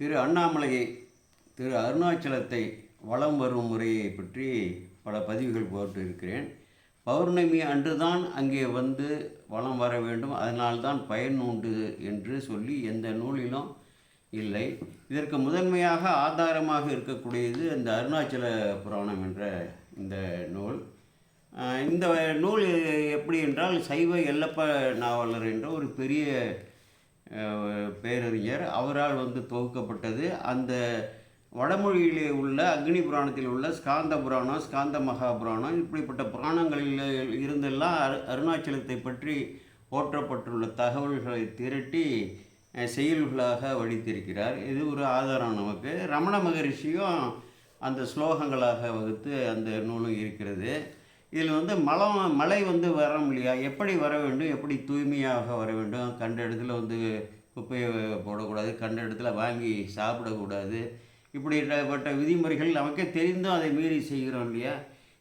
திரு அண்ணாமலையை திரு அருணாச்சலத்தை வலம் வரும் முறையை பற்றி பல பதிவுகள் போட்டு இருக்கிறேன் பௌர்ணமி அன்றுதான் அங்கே வந்து வலம் வர வேண்டும். அதனால்தான் பயன் உண்டு என்று சொல்லி எந்த நூலிலும் இல்லை. இதற்கு முதன்மையாக ஆதாரமாக இருக்கக்கூடியது இந்த அருணாச்சல புராணம் என்ற இந்த நூல். இந்த நூல் எப்படி என்றால் சைவ எல்லப்ப நாவலர் என்ற ஒரு பெரிய பேரறிஞர். அவரால் வந்து தொகுக்கப்பட்டது. அந்த வடமொழியிலே உள்ள அக்னி புராணத்தில் உள்ள ஸ்காந்த புராணம் ஸ்காந்த மகாபுராணம் இப்படிப்பட்ட புராணங்களில் இருந்தெல்லாம் அரு அருணாச்சலத்தை பற்றி போற்றப்பட்டுள்ள தகவல்களை திரட்டி செயல்களாக வடித்திருக்கிறார். இது ஒரு ஆதாரம் நமக்கு. ரமண மகரிஷியும் அந்த ஸ்லோகங்களாக வகுத்து அந்த நூலும் இருக்கிறது. இதில் வந்து மலம் மழை வந்து வர இல்லையா? எப்படி வர வேண்டும்? எப்படி தூய்மையாக வர வேண்டும்? கண்ட இடத்துல வந்து குப்பையை போடக்கூடாது கண்ட இடத்துல வாங்கி சாப்பிடக்கூடாது. இப்படிப்பட்ட விதிமுறைகள் நமக்கே தெரிந்தும் அதை மீறி செய்கிறோம் இல்லையா?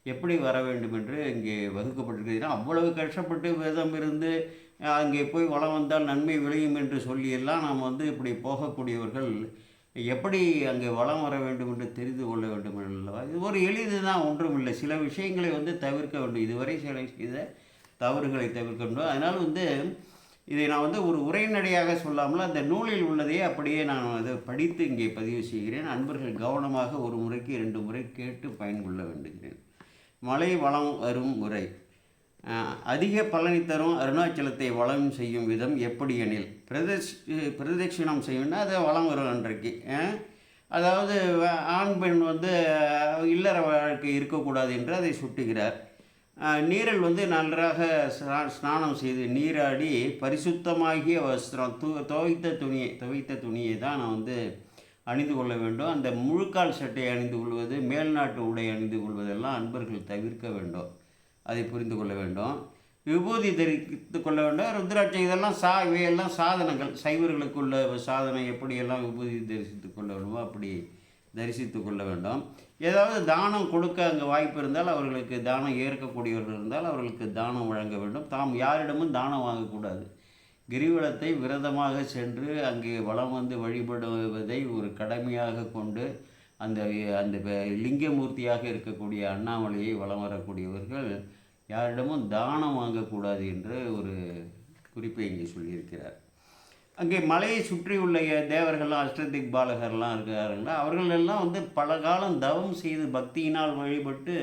எப்படி வர வேண்டும் என்று இங்கே வகுக்கப்பட்டிருக்கிறது அவ்வளவு கஷ்டப்பட்டு வேதம் இருந்து அங்கே போய் வளம் வந்தால் நன்மை விளையும் என்று சொல்லியெல்லாம் நாம் வந்து இப்படி போகக்கூடியவர்கள் எப்படி அங்கே வளம் வர வேண்டும் என்று தெரிந்து கொள்ள வேண்டும் அல்லவா இது ஒரு எளிது தான் ஒன்றும் இல்லை சில விஷயங்களை வந்து தவிர்க்க வேண்டும். இதுவரை சில செய்த தவறுகளை தவிர்க்க வேண்டும். அதனால் வந்து இதை நான் வந்து ஒரு உரைநடையாக சொல்லாமல் அந்த நூலில் உள்ளதையே அப்படியே நான் அதை படித்து இங்கே பதிவு செய்கிறேன். அன்பர்கள் கவனமாக ஒரு முறைக்கு இரண்டு முறை கேட்டு பயன்கொள்ள வேண்டுகிறேன். மழை வளம் வரும் முறை. அதிக பலனை தரும் அருணாச்சலத்தை வளம் செய்யும் விதம் எப்படி எனில்? பிரதட்சி பிரதட்சிணம் செய்யணும்னா அதை வளம் வரும் அன்றைக்கு அதாவது ஆண் பெண் வந்து இல்லற வாழ்க்கை இருக்கக்கூடாது என்று அதை சுட்டுகிறார். நீரல் வந்து நன்றாக ஸ்நா- ஸ்நானம் செய்து நீராடி பரிசுத்தமாகிய வஸ்திரம் து துவைத்த துணியை துவைத்த துணியை தான் நான் வந்து அணிந்து கொள்ள வேண்டும். அந்த முழுக்கால் சட்டை அணிந்து கொள்வது மேல்நாட்டு உடை அணிந்து கொள்வதெல்லாம் அன்பர்கள் தவிர்க்க வேண்டும். அதை புரிந்து கொள்ள வேண்டும். விபூதி தரித்து கொள்ள வேண்டும். ருத்ராட்சம் இதெல்லாம் சா இவையெல்லாம் சாதனங்கள். சைவர்களுக்குள்ள சாதனை எப்படியெல்லாம் விபூதி தரிசித்து கொள்ள வேண்டுமோ அப்படி தரிசித்து கொள்ள வேண்டும். ஏதாவது தானம் கொடுக்க அங்கே வாய்ப்பு இருந்தால் அவர்களுக்கு தானம் ஏற்கக்கூடியவர்கள் இருந்தால் அவர்களுக்கு தானம் வழங்க வேண்டும். தாம் யாரிடமும் தானம் வாங்கக்கூடாது. கிரிவலத்தை விரதமாக சென்று அங்கே வலம் வந்து வழிபடுவதை ஒரு கடமையாக கொண்டு அந்த அந்த லிங்கமூர்த்தியாக இருக்கக்கூடிய அண்ணாமலையை வலம் வரக்கூடியவர்கள் யாரிடமும் தானம் வாங்கக்கூடாது என்று ஒரு குறிப்பை இங்கே சொல்லியிருக்கிறார். அங்கே மலையை சுற்றியுள்ள தேவர்கள்லாம் அஷ்டதிக் பாலகர்லாம் இருக்கிறார்கள்ல அவர்கள் எல்லாம் வந்து பல காலம் தவம் செய்து பக்தியினால் வழிபட்டு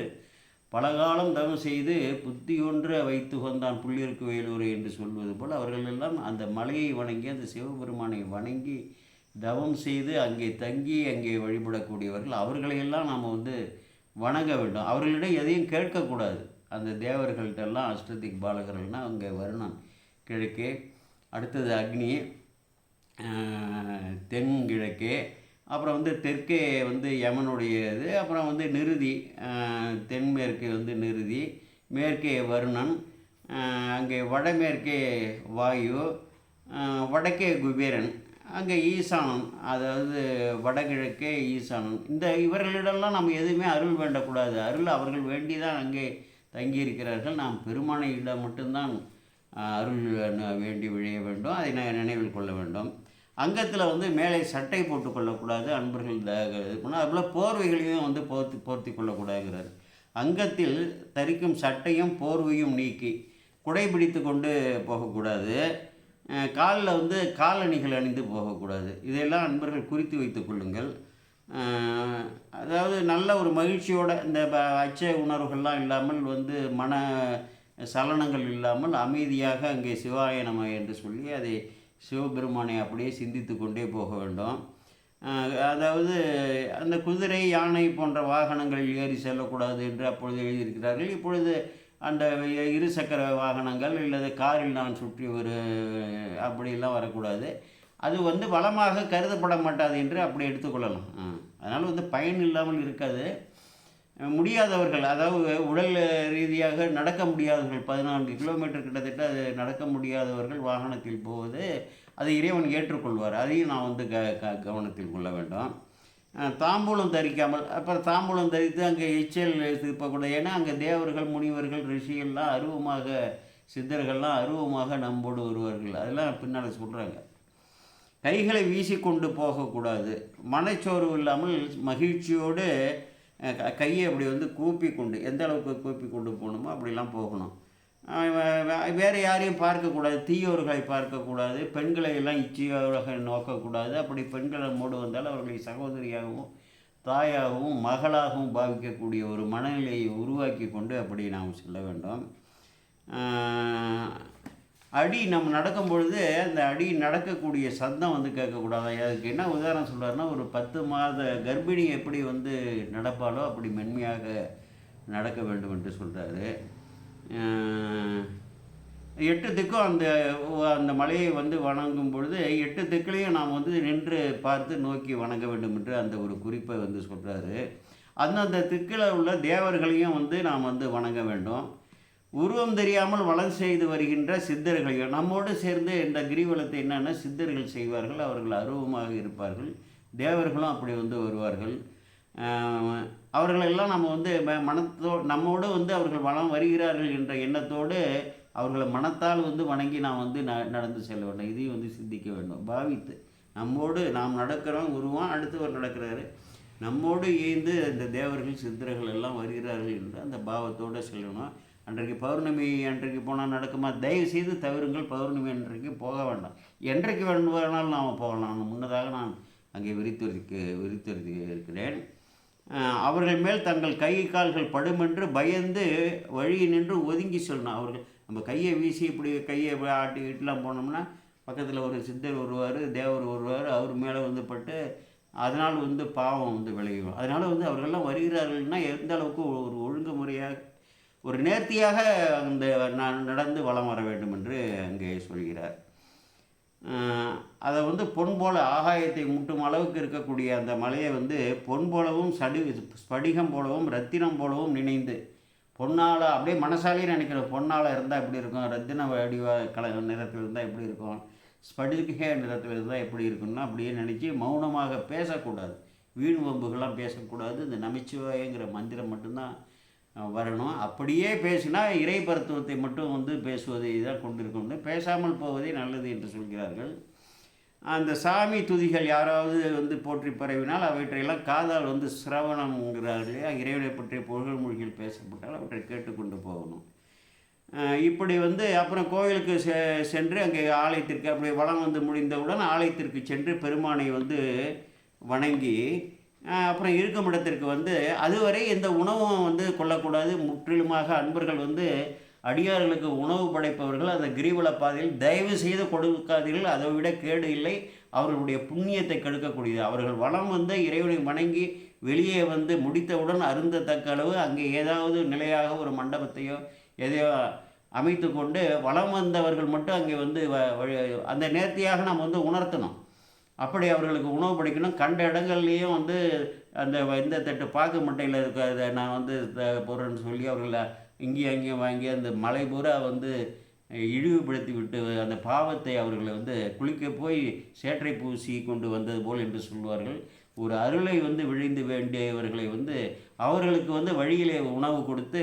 பல காலம் தவம் செய்து புத்தி ஒன்று வைத்து கொண்டான் புள்ளியிருக்கு வேலூரை என்று சொல்வது போல் அவர்கள் எல்லாம் அந்த மலையை வணங்கி அந்த சிவபெருமானை வணங்கி தவம் செய்து அங்கே தங்கி அங்கே வழிபடக்கூடியவர்கள். அவர்களையெல்லாம் நாம் வந்து வணங்க வேண்டும். அவர்களிடம் எதையும் கேட்கக்கூடாது. அந்த தேவர்கள்ட்டெல்லாம் அஷ்டதிக் பாலகர்கள்னால் அங்கே வருணன் கிழக்கே. அடுத்தது அக்னி தென்கிழக்கே அப்புறம் வந்து தெற்கே வந்து யமனுடைய இது அப்புறம் வந்து நிருதி தென்மேற்கே வந்து நிருதி மேற்கே வருணன் அங்கே வடமேற்கே வாயு வடக்கே குபேரன் அங்கே ஈசானன் அதாவது வடகிழக்கே ஈசானன். இந்த இவர்களிடம்லாம் நம்ம எதுவுமே அருள் வேண்டக்கூடாது. அருள் அவர்கள் வேண்டி தான் அங்கே தங்கியிருக்கிறார்கள். நாம் பெருமானையிடம் மட்டும்தான் அருள் வேண்டி விழைய வேண்டும். அதை நான் நினைவில் கொள்ள வேண்டும். அங்கத்தில் வந்து மேலே சட்டை போட்டு கொள்ளக்கூடாது. அன்பர்கள் த- இது பண்ண அதுபோல் போர்வைகளையும் வந்து போர்த்தி போர்த்தி கொள்ளக்கூடாதுங்கிறார். அங்கத்தில் தரிக்கும் சட்டையும் போர்வையும் நீக்கி குடைபிடித்து கொண்டு போகக்கூடாது. காலில் வந்து காலணிகள் அணிந்து போகக்கூடாது. இதையெல்லாம் அன்பர்கள் குறித்து வைத்துக் கொள்ளுங்கள். அதாவது நல்ல ஒரு மகிழ்ச்சியோட இந்த ப- அச்ச உணர்வுகள்லாம் இல்லாமல் வந்து மன சலனங்கள் இல்லாமல் அமைதியாக அங்கே சிவாய நம என்று சொல்லி அதை சிவபெருமானை அப்படியே சிந்தித்து கொண்டே போக வேண்டும். அதாவது அந்த குதிரை யானை போன்ற வாகனங்களில் ஏறி செல்லக்கூடாது என்று அப்பொழுது எழுதியிருக்கிறார்கள். இப்பொழுது அந்த இரு சக்கர வாகனங்கள் இல்லது காரில் நான் சுற்றி ஒரு அப்படியெல்லாம் வரக்கூடாது. அது வந்து வளமாக கருதப்பட மாட்டாது என்று அப்படி எடுத்துக்கொள்ளலாம் அதனால் வந்து பயன் இல்லாமல் இருக்காது. முடியாதவர்கள் அதாவது உடல் ரீதியாக நடக்க முடியாதவர்கள் பதினான்கு கிலோமீட்டர் கிட்டத்தட்ட அது நடக்க முடியாதவர்கள் வாகனத்தில் போவது அதை இறைவன் ஏற்றுக்கொள்வார். அதையும் நான் வந்து க க கவனத்தில் கொள்ள வேண்டும். தாம்பூலம் தரிக்காமல் அப்புறம் தாம்பூலம் தரித்து அங்கே எச்சல் திருப்பக்கூடாது ஏன்னா அங்கே தேவர்கள் முனிவர்கள் ரிஷிகள்லாம் அருவமாக சித்தர்கள்லாம் அருவமாக நம்போடு வருவார்கள். அதெல்லாம் பின்னால் சொல்கிறாங்க கைகளை வீசிக்கொண்டு போகக்கூடாது. மனச்சோர்வு இல்லாமல் மகிழ்ச்சியோடு க- கையை அப்படி வந்து கூப்பி கொண்டு எந்த அளவுக்கு கூப்பி கொண்டு போகணுமோ அப்படிலாம் போகணும். வேறு யாரையும் பார்க்கக்கூடாது. தீயோர்களை பார்க்கக்கூடாது. பெண்களை எல்லாம் இச்சையோராக நோக்கக்கூடாது. அப்படி பெண்களை மூடு வந்தால் அவர்களை சகோதரியாகவும் தாயாகவும் மகளாகவும் பாவிக்கக்கூடிய ஒரு மனநிலையை உருவாக்கி கொண்டு அப்படி நாம் செல்ல வேண்டும். அடி நம்ம நடக்கும் பொழுது அந்த அடி நடக்கக்கூடிய சத்தம் வந்து கேட்கக்கூடாது. அதுக்கு என்ன உதாரணம் சொல்கிறாருன்னா ஒரு பத்து மாத கர்ப்பிணி எப்படி வந்து நடப்பாலோ அப்படி மென்மையாக நடக்க வேண்டும் என்று சொல்கிறாரு எட்டு திக்கும் அந்த அந்த மலையை வந்து வணங்கும் பொழுது எட்டு திக்கிலையும் நாம் வந்து நின்று பார்த்து நோக்கி வணங்க வேண்டும் என்று அந்த ஒரு குறிப்பை வந்து சொல்கிறாரு அந்தந்த திக்கில் உள்ள தேவர்களையும் வந்து நாம் வந்து வணங்க வேண்டும். உருவம் தெரியாமல் வளம் செய்து வருகின்ற சித்தர்களையும் நம்மோடு சேர்ந்து இந்த கிரிவலத்தை என்னென்ன சித்தர்கள் செய்வார்கள் அவர்கள் அருவமாக இருப்பார்கள் தேவர்களும் அப்படி வந்து வருவார்கள். அவர்களெல்லாம் நம்ம வந்து ம- மனத்தோ நம்மோடு வந்து அவர்கள் வளம் வருகிறார்கள் என்ற எண்ணத்தோடு அவர்களை மனத்தால் வந்து வணங்கி நாம் வந்து ந நடந்து செல்ல வேண்டும். இதையும் வந்து சிந்திக்க வேண்டும். பாவித்து நம்மோடு நாம் நடக்கிறோம் உருவம் அடுத்தவர் நடக்கிறாரு. நம்மோடு இயந்து அந்த தேவர்கள் சித்தர்கள் எல்லாம் வருகிறார்கள் என்று அந்த பாவத்தோடு செல்லணும். அன்றைக்கு பௌர்ணமி அன்றைக்கு போனால் நடக்குமா? தயவு செய்து தவிருங்கள் பௌர்ணமி அன்றைக்கு போக வேண்டாம். என்றைக்கு வேண்டும் நாம் போகலாம். முன்னதாக நான் அங்கே விரித்துரைக்கு விரித்துரைத்து இருக்கிறேன் அவர்கள் மேல் தங்கள் கை கால்கள் படுமென்று பயந்து வழி நின்று ஒதுங்கி சொல்லணும் அவர்கள் நம்ம கையை வீசி இப்படி கையை ஆட்டிக்கிட்டுலாம் போனோம்னா பக்கத்தில் ஒரு சித்தர் வருவார் தேவர் வருவார். அவர் மேலே வந்து பட்டு அதனால் வந்து பாவம் வந்து விளையும். அதனால் வந்து அவர்கள்லாம் வருகிறார்கள்னா எந்த அளவுக்கு ஒரு ஒழுங்குமுறையாக ஒரு நேர்த்தியாக அந்த நடந்து வலம் வர வேண்டும் என்று அங்கே சொல்கிறார். அதை வந்து பொன் போல ஆகாயத்தை முட்டும் அளவுக்கு இருக்கக்கூடிய அந்த மலையை வந்து பொன் போலவும் சடி ஸ்படிகம் போலவும் ரத்தினம் போலவும் நினைந்து பொன்னால் அப்படியே மனசாலேயே நினைக்கிறோம் பொன்னால் இருந்தால் எப்படி இருக்கும்? ரத்தின வடிவ கல நிறத்தில் இருந்தால் எப்படி இருக்கும்? ஸ்படிக நிறத்தில் இருந்தால் எப்படி இருக்கும்னா அப்படியே நினச்சி மௌனமாக பேசக்கூடாது. வீண் வம்புகள்லாம் பேசக்கூடாது. இந்த நமச்சிவாயங்கிற மந்திரம் மட்டும்தான் வரணும். அப்படியே பேசினா இறை பரத்துவத்தை மட்டும் வந்து பேசுவதை தான் கொண்டிருக்கணும் பேசாமல் போவதே நல்லது என்று சொல்கிறார்கள். அந்த சாமி துதிகள் யாராவது வந்து போற்றி பரவினால் அவற்றையெல்லாம் காதால் வந்து சிரவணம்ங்கிறார்கள் இல்லையா? இறைவனை பற்றிய புகழ் மொழிகள் பேசப்பட்டால் அவற்றை கேட்டுக்கொண்டு போகணும். இப்படி வந்து அப்புறம் கோயிலுக்கு செ சென்று அங்கே ஆலயத்திற்கு அப்படி வளம் வந்து முடிந்தவுடன் ஆலயத்திற்கு சென்று பெருமானை வந்து வணங்கி அப்புறம் இருக்கும் இடத்திற்கு வந்து அதுவரை எந்த உணவும் வந்து கொள்ளக்கூடாது. முற்றிலுமாக அன்பர்கள் வந்து அடியார்களுக்கு உணவு படைப்பவர்கள். அந்த கிரிவல பாதையில் தயவு செய்து கொடுக்காதீர்கள். அதை விட கேடு இல்லை. அவர்களுடைய புண்ணியத்தை கெடுக்கக்கூடியது. அவர்கள் வளம் வந்து இறைவனை வணங்கி வெளியே வந்து முடித்தவுடன் அருந்தத்தக்க அளவு அங்கே ஏதாவது நிலையாக ஒரு மண்டபத்தையோ எதையோ அமைத்து கொண்டு வளம் வந்தவர்கள் மட்டும் அங்கே வந்து வ- அந்த நேர்த்தியாக நாம் வந்து உணர்த்தணும். அப்படி அவர்களுக்கு உணவு படிக்கணும். கண்ட இடங்கள்லேயும் வந்து அந்த இந்த தட்டு பாக்கு மட்டையில் இருக்கிறத நான் வந்து த- போடுறேன்னு சொல்லி அவர்களை இங்கேயும் அங்கேயும் வாங்கி அந்த மலை பூரா வந்து இழிவுபடுத்தி விட்டு அந்த பாவத்தை அவர்களை வந்து குளிக்க போய் சேற்றை பூசி கொண்டு வந்தது போல் என்று சொல்வார்கள். ஒரு அருளை வந்து விழிந்து வேண்டியவர்களை வந்து அவர்களுக்கு வந்து வழியிலே உணவு கொடுத்து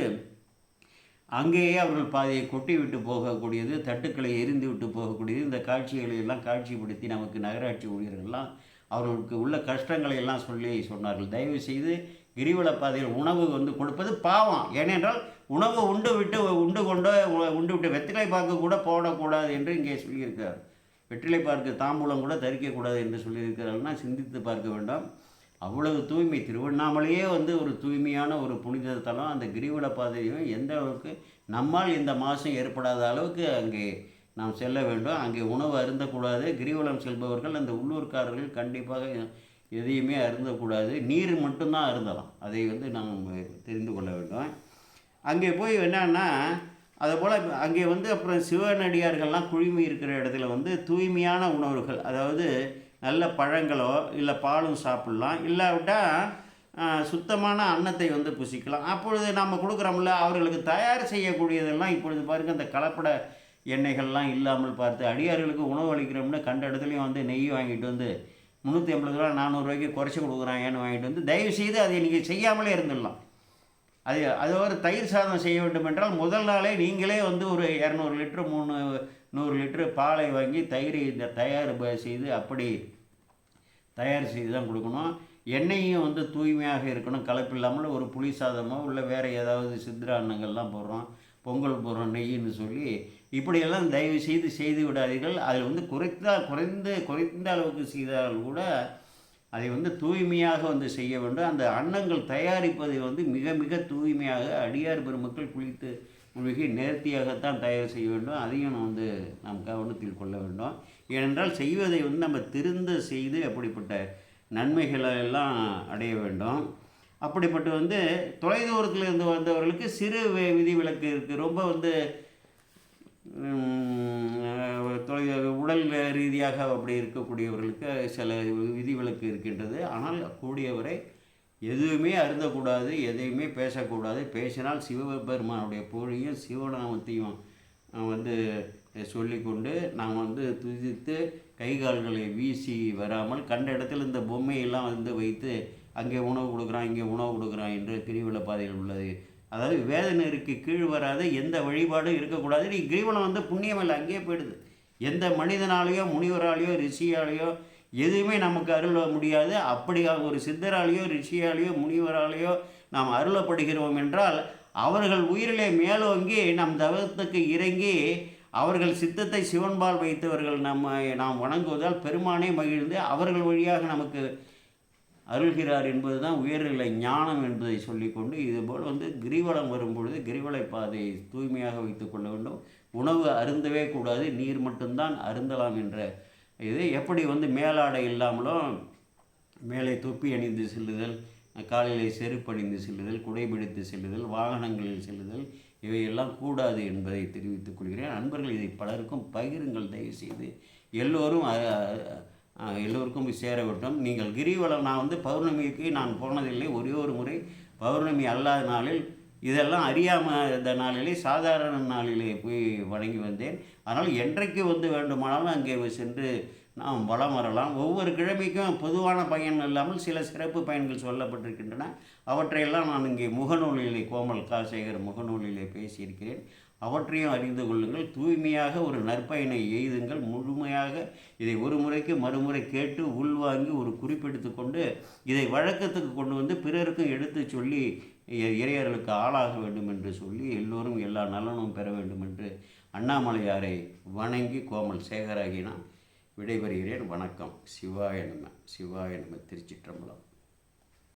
அங்கேயே அவர்கள் பாதையை கொட்டி விட்டு போகக்கூடியது தட்டுக்களை எரிந்து விட்டு போகக்கூடியது. இந்த காட்சிகளை எல்லாம் காட்சிப்படுத்தி நமக்கு நகராட்சி ஊழியர்கள்லாம் அவர்களுக்கு உள்ள கஷ்டங்களை எல்லாம் சொல்லி சொன்னார்கள். தயவு செய்து கிரிவல பாதையில் உணவு வந்து கொடுப்பது பாவம். ஏனென்றால் உணவு உண்டு விட்டு உண்டு கொண்டு உண்டு விட்டு வெற்றிலை பார்க்க கூட போடக்கூடாது என்று இங்கே சொல்லியிருக்கிறார். வெற்றிலை பார்க்க தாம்பூலம் கூட தரிக்கக்கூடாது என்று சொல்லியிருக்கிறார்கள்னா சிந்தித்து பார்க்க வேண்டாம். அவ்வளவு தூய்மை. திருவண்ணாமலையே வந்து ஒரு தூய்மையான ஒரு புனித தலம். அந்த கிரிவல பாதையும் எந்த அளவுக்கு நம்மால் இந்த மாதம் ஏற்படாத அளவுக்கு அங்கே நாம் செல்ல வேண்டும். அங்கே உணவு அருந்தக்கூடாது. கிரிவலம் செல்பவர்கள் அந்த உள்ளூர்காரர்கள் கண்டிப்பாக எதையுமே அருந்தக்கூடாது. நீர் மட்டும்தான் அருந்தலாம். அதை வந்து நாம் தெரிந்து கொள்ள வேண்டும். அங்கே போய் என்னன்னா அதை போல் அங்கே வந்து அப்புறம் சிவனடியார்கள்லாம் குழுமி இருக்கிற இடத்துல வந்து தூய்மையான உணவுகள் அதாவது நல்ல பழங்களோ இல்லை பாலும் சாப்பிட்லாம். இல்லாவிட்டால் சுத்தமான அன்னத்தை வந்து புசிக்கலாம். அப்பொழுது நம்ம கொடுக்குறோம்ல அவர்களுக்கு தயார் செய்யக்கூடியதெல்லாம் இப்பொழுது பாருங்க அந்த கலப்பட எண்ணெய்கள்லாம் இல்லாமல் பார்த்து அடியார்களுக்கு உணவு அளிக்கிறோம்னா கண்ட இடத்துலையும் வந்து நெய் வாங்கிட்டு வந்து முந்நூற்றி ஐம்பது ரூபா நானூறுரூவாய்க்கு குறைச்சி கொடுக்குறாங்கன்னு வாங்கிட்டு வந்து தயவு செய்து அதை நீங்கள் செய்யாமலே இருந்துடலாம். அது அது ஒரு தயிர் சாதம் செய்ய வேண்டும் என்றால் முதல் நாளே நீங்களே வந்து ஒரு இரநூறு லிட்டரு மூணு நூறு லிட்டரு பாலை வாங்கி தயிர் இந்த தயார் செய்து அப்படி தயார் செய்து தான் கொடுக்கணும். எண்ணெயும் வந்து தூய்மையாக இருக்கணும். கலப்பு இல்லாமல் ஒரு புளி சாதமோ இல்லை வேறு ஏதாவது சித்திர அன்னங்கள்லாம் போடுறோம். பொங்கல் போடுறோம் நெய்ன்னு சொல்லி இப்படியெல்லாம் தயவு செய்து செய்து விடாதீர்கள். அதில் வந்து குறைத்தால் குறைந்து குறைந்த அளவுக்கு செய்தால் கூட அதை வந்து தூய்மையாக வந்து செய்ய வேண்டும். அந்த அன்னங்கள் தயாரிப்பதை வந்து மிக மிக தூய்மையாக அடியார் பெருமக்கள் குளித்து மிக நேர்த்தியாகத்தான் தயார் செய்ய வேண்டும். அதையும் வந்து நாம் கவனத்தில் கொள்ள வேண்டும். ஏனென்றால் செய்வதை வந்து நம்ம திருந்த செய்து அப்படிப்பட்ட நன்மைகளை எல்லாம் அடைய வேண்டும். அப்படிப்பட்டு வந்து தொலைதூரத்தில் இருந்து வந்தவர்களுக்கு சிறு வி- விதிவிலக்கு இருக்குது ரொம்ப வந்து தொலை- உடல் ரீதியாக அப்படி இருக்கக்கூடியவர்களுக்கு சில விதிவிலக்கு இருக்கின்றது. ஆனால் கூடியவரை எதுவுமே அருந்தக்கூடாது எதையுமே பேசக்கூடாது. பேசினால் சிவபெருமானுடைய புகழையும் சிவநாமத்தையும் வந்து சொல்லிக்கொண்டு நாம் வந்து துதித்து கை கால்களை வீசி வராமல் கண்ட இடத்தில் இந்த பொம்மையெல்லாம் வந்து வைத்து அங்கே உணவு கொடுக்குறான் இங்கே உணவு கொடுக்குறான் என்று கிரிவல பாதையில் உள்ளது. அதாவது வேதனருக்கு கீழ் வராத எந்த வழிபாடும் இருக்கக்கூடாது. நீ கிரீவனம் வந்து புண்ணியம் இல்லை அங்கேயே போயிடுது எந்த மனிதனாலேயோ முனிவராலேயோ ரிஷியாலேயோ எதுவுமே நமக்கு அருள முடியாது. அப்படி ஒரு சித்தராலேயோ ரிஷியாலேயோ முனிவராலேயோ நாம் அருளப்படுகிறோம் என்றால் அவர்கள் உயிரிலே மேலோங்கி நம் தவத்துக்கு இறங்கி அவர்கள் சித்தத்தை சிவன்பால் வைத்தவர்கள் நம்ம நாம் வணங்குவதால் பெருமானே மகிழ்ந்து அவர்கள் வழியாக நமக்கு அருள்கிறார் என்பதுதான் உயர்நிலை ஞானம் என்பதை சொல்லிக்கொண்டு இதுபோல் வந்து கிரிவலம் வரும்பொழுது கிரிவலை பாதையை தூய்மையாக வைத்துக்கொள்ள வேண்டும். உணவு அருந்தவே கூடாது நீர் மட்டும்தான் அருந்தலாம் என்ற இது எப்படி வந்து மேலாடை இல்லாமலும் மேலே தொப்பி அணிந்து செல்லுதல் காலையில் செருப்பு அணிந்து செல்லுதல் குடைபிடித்து செல்லுதல் வாகனங்களில் செல்லுதல் இவையெல்லாம் கூடாது என்பதை தெரிவித்துக் கொள்கிறேன். நண்பர்கள் இதை பலருக்கும் பகிருங்கள். தயவு செய்து எல்லோரும் எல்லோருக்கும் சேர விட்டோம் நீங்கள் கிரிவலம் நான் வந்து பௌர்ணமிக்கு நான் போனதில்லை. ஒரே ஒரு முறை பௌர்ணமி அல்லாத நாளில் இதெல்லாம் அறியாமல் இந்த நாளிலே சாதாரண நாளிலே போய் வணங்கி வந்தேன். அதனால் என்றைக்கு வந்து வேண்டுமானாலும் அங்கே சென்று நாம் வலம் வரலாம். ஒவ்வொரு கிழமைக்கும் பொதுவான பயன் இல்லாமல் சில சிறப்பு பயன்கள் சொல்லப்பட்டிருக்கின்றன. அவற்றையெல்லாம் நான் இங்கே முகநூலிலே கோமல் காசேகர் முகநூலிலே பேசியிருக்கிறேன். அவற்றையும் அறிந்து கொள்ளுங்கள். தூய்மையாக ஒரு நற்பயனை எய்துங்கள். முழுமையாக இதை ஒரு முறைக்கு மறுமுறை கேட்டு உள்வாங்கி ஒரு குறிப்பெடுத்து கொண்டு இதை வழக்கத்துக்கு கொண்டு வந்து பிறருக்கும் எடுத்து சொல்லி இறையர்களுக்கு ஆளாக வேண்டும் என்று சொல்லி எல்லோரும் எல்லா நலனும் பெற வேண்டும் என்று அண்ணாமலையாரை வணங்கி கோமல் சேகராகி நான் விடைபெறுகிறேன். வணக்கம். சிவாய நம. சிவாய நம. திருச்சிற்றம்பலம்.